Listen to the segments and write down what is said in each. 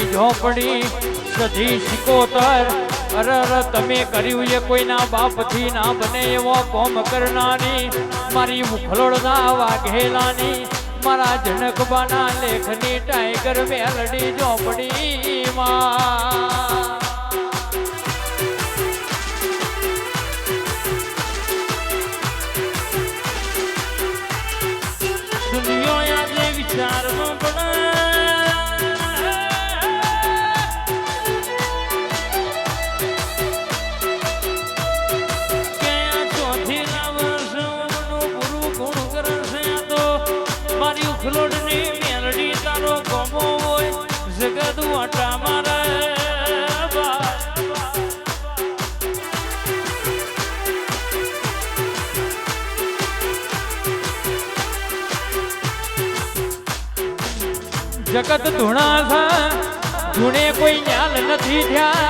મેલડી ઝોપડી સધી સિકોતર અરે અરે તમે કર્યું એ કોઈના બાપથી ના બને એવો કોમ કરનારી. મારી મુખલોડ ના વાઘેલાની, મારા જનકબાના લેખની ટાઈગર મેલડી ઝોપડીમાં. દુનિયા આજે વિચારમાં પડે ઉખલોડની મેલડી તારો ગમો હોય, જગત વાટા મારે જગત ધૂણા થા ધૂણે કોઈ ન્યાલ નથી થયા.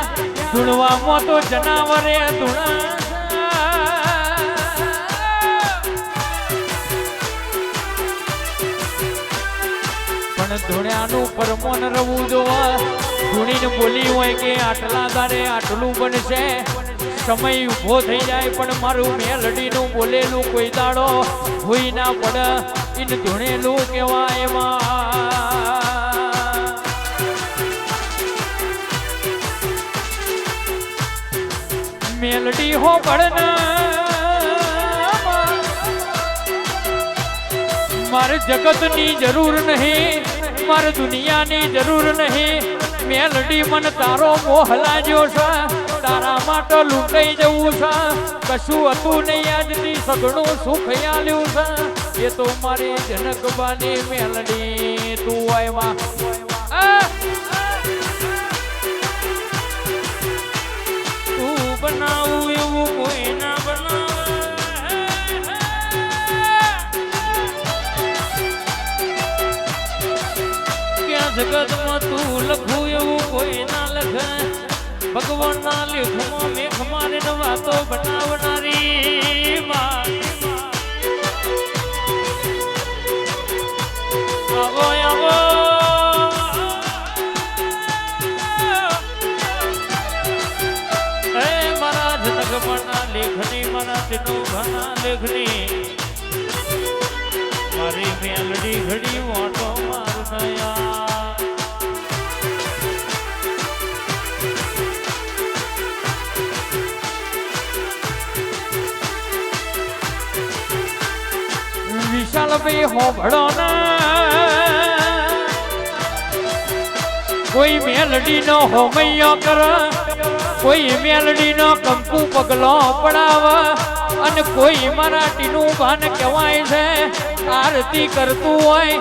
ધૂણવામાં તો જનાવરે ધૂણા. પણ ધૂણ્યાનું પરમોન રવું જોવા. ધૂણીને બોલી હોય કે આટલા દારે આટલું બનશે. સમય ઊભો થઈ જાય પણ મારું મેલડીનું બોલેલું કોઈ દાડો હોઈ ના પડે. ઇન ધૂણેલું કેવા એમાં. મેલડી હો મારે જગતની જરૂર નહીં. મારે દુનિયાની જરૂર નહીં. મેલડી મન તારો મોહ લાગ્યો છે. તારા માટે લૂંટાઈ જવું છે. કશું હતું નહીં આજથી. સગણું સુખ આલ્યું છે. એ તો મારી જનકબાની મેલડી. તું આવ્યા. તું બનાવું. જગતમાં તું લખું એવું કોઈ ના લખે. ભગવાનના લેખમાં મેઘ મારીને વાતો બનાવનારી આવો આવો. મારા જનકમના લેખની મારા તિનુભાના લેખની. મારી મેલડી ઘડી વાટો વિશાલભાઈ હોભળો ના કોઈ મેલડી નો હોમૈયો કર, કોઈ મેલડી નો કંકુ પગલો પડાવ, અને કોઈ મરાઠીનું ભાન કહેવાય છે, આરતી કરતું હોય,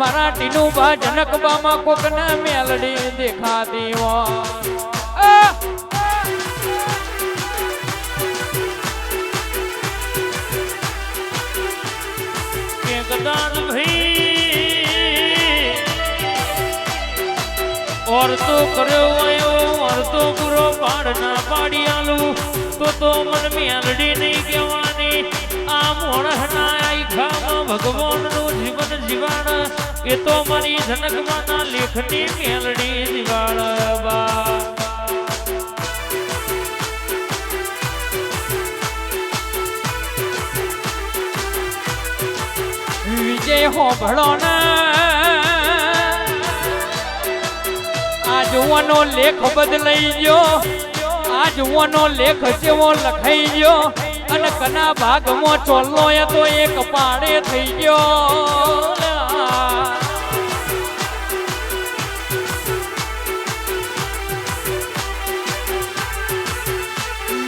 મરાઠીનું બા જનકબામાં કોકને મેલડી દેખાતી હોય. કે કદાચ ભાઈ ઓર તો કર્યો આયો ઓર તો પૂરો પાડ ના પાડી આલું તો તો મન મેલડી નહીં કહેવાની આ મોણહના આઈ ખામાં ભગવાનનું જીવન જીવાણ એ તો મારી જનકમાના લેખની મેલડી જીવાળ બા આ જુવાનો લેખ બદલાઈ ગયો. આ જુવાનો લેખ જેવો લખાઈ ગયો. અને કના ભાગમાં ચોલ્લો એ તો એક પાડે થઈ ગયો.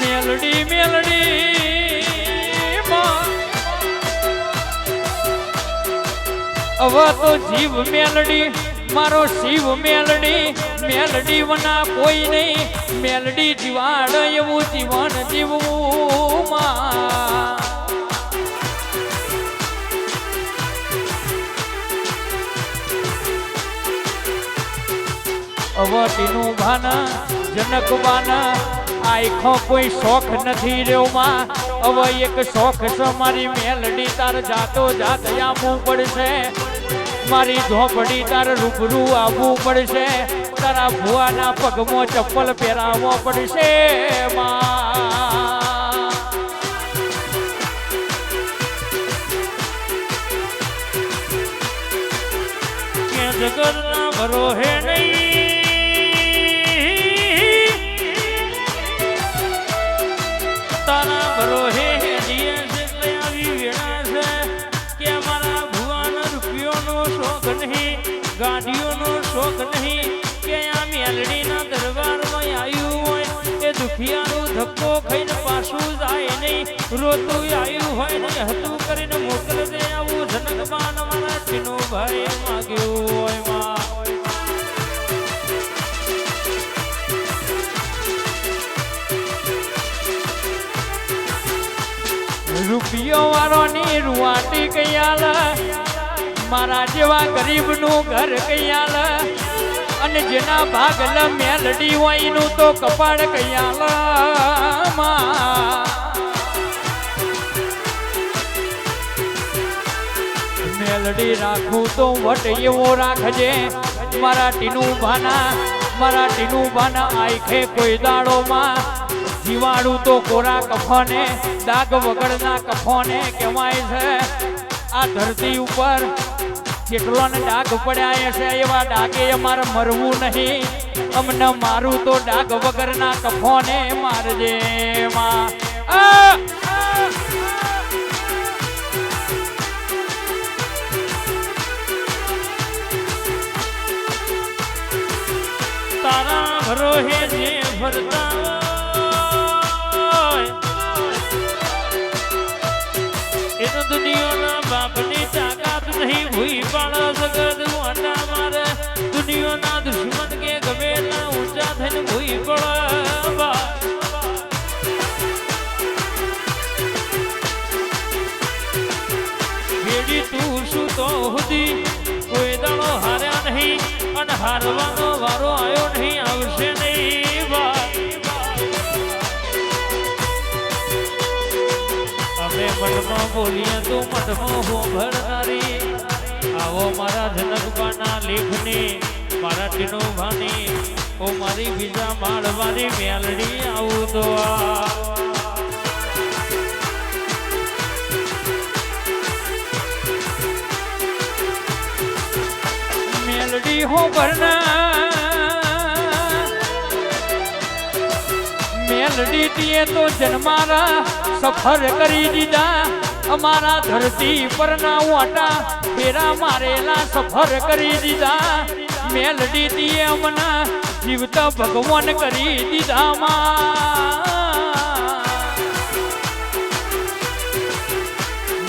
મેલડી મેલડી. અવા તો જીવ મેલડી, મારો શિવ મેલડી મેલડી વના કોઈ નહીં. મેલડી જીવાડ એવું જીવન જીવવું મા. અવતીનું ભાન જનક બાના આખો કોઈ શોખ નથી રહ્યો માં. હવે એક શોખ છે મારી મેલડી, તાર જાતો જાત યામવું પડશે. મારી ઝોપડી તાર રૂબરૂ આવવું પડશે. તારા ભુવાના પગમાં ચપ્પલ પહેરાવો પડશે જગતના ભરોહે તારા ભરોહે ગાડીઓનો શોખ નહીં કે આ મેલડીના દરબારમાં આવ્યું હોય. એ દુખિયાનું ધક્કો ખાઈને પાછું જાય નહીં. રોતું આવ્યું હોય ને હતું કરીને મોકલે દે આવું જનકમાન મારા ટીનો ભાઈ માગ્યું હોયમાં. રૂપિયો વાળો ની રૂવાટી કયાલ મારા જેવા ગરીબનું ઘર કૈયાલ અને જેના ભાગલ મેલડી હોય એનું તો કપાળ કૈયાલ મેલડી રાખું તો વટ એવો રાખજે. મારા ટીનું ભાના મારા ટીનું ભાના આખે કોઈ દાડોમાં. જીવાડું તો કોરા કફોને, દાગ વગરના કફોને કહેવાય છે. આ ધરતી ઉપર કેટલો ને ડાઘ પડ્યા છે એવા ડાગે અમારે મરવું નહીં અમને મારું તો ડાઘ વગરના કફોને મારજે માં! તારા ભરોહે જે દુનિયાના બાપની તાકાત નહીં ભૂઈ પાડો જગત મોટા મારે દુનિયાના દુશ્મન કે ગમે ના ઊંચા થઈને ભૂઈ પડે. બેડી તું શું તો હુદી કોઈ દાડો હાર્યા નહીં અને હારવાનો વારો આવ્યો બોલીએ તો મઠમાં હોભરનારી આવો મારા જનકબાના લેખની મારા ટીનો ભાની ઓ મારી બીજા માળવાની મેલડી આવું તો આ મેલડી હો ભરના મેલડી તીએ તો જન્મારા સફર કરી દીધા અમારા ધરતી પરના વાટા, ફેરા મારેલા સફર કરી દીધા. મેલડી તીએ અમના, જીવતા ભગવાન કરી દીધા માં.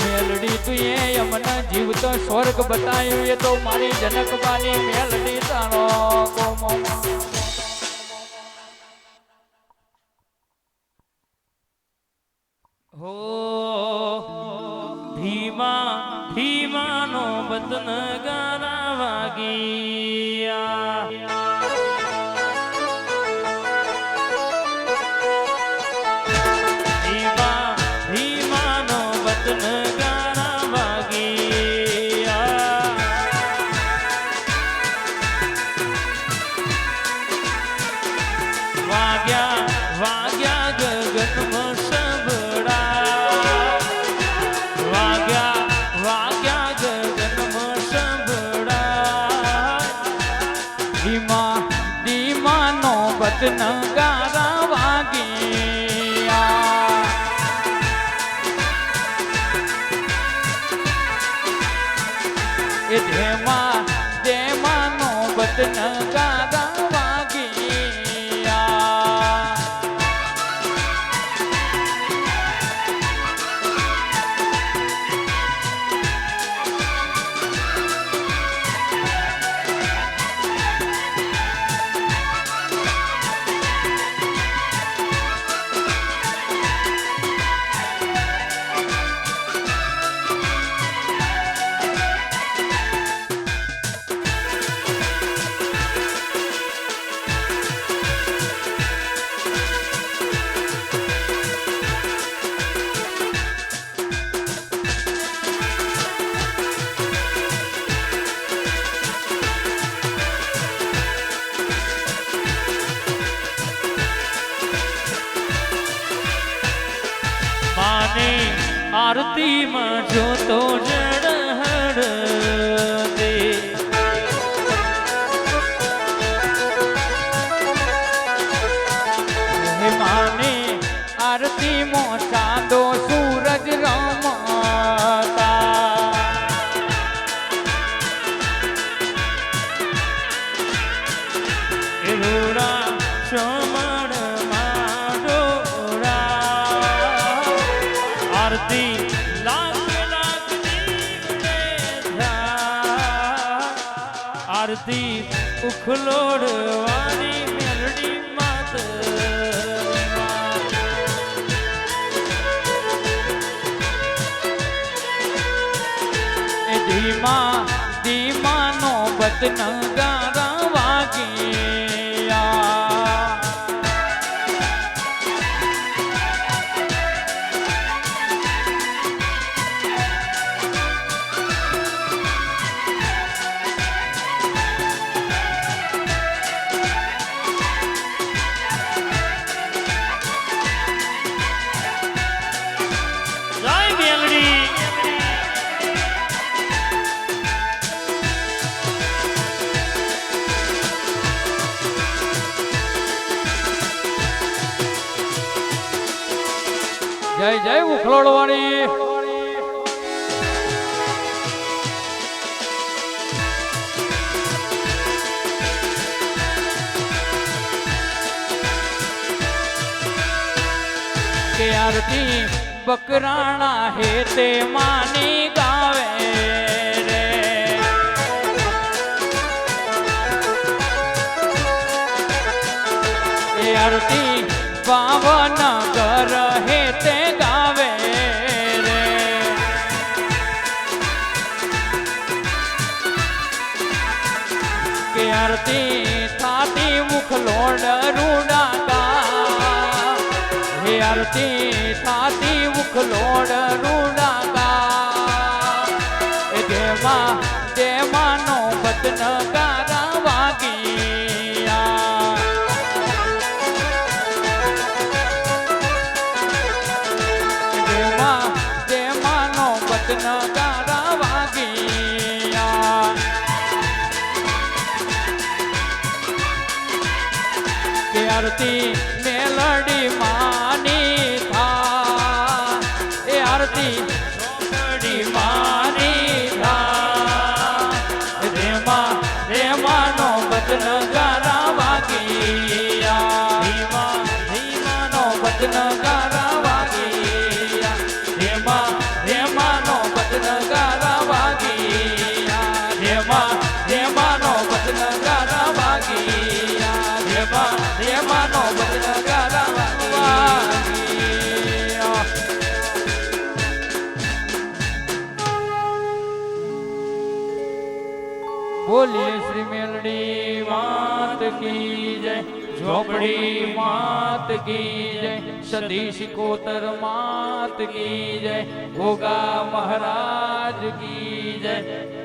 મેલડી તું એ અમને જીવતો સ્વર્ગ બતાવ્યું એ તો મારી જનકબાની મેલડી તારો કોમો હો ધીમા ધીમાનો બતન ગારા વાગીયા ધીમાનો ઉખલોડવાની મેલડી માત. ધીમા ધીમાનો બતન આરતી બકરાણા હે તે માની ગાવે રે. આરતી પાવન કર હે તે ગાવે રે. કે આરતી, થાતી મુખ લોડ રૂડાકા હે આરતી સાતી ઉખલોડ લોડ રૂડાકા એ દેવા દેવાનો બદન ગારા વાગિયા. દેમાં દેમાનો બદન ગારા વાગિયા. આરતી બોલીએ શ્રી મેલડી માત કી જય ઝોપડી માત કી જય સદી કોતર માત કી જય? ભોગા મહારાજ કી જય?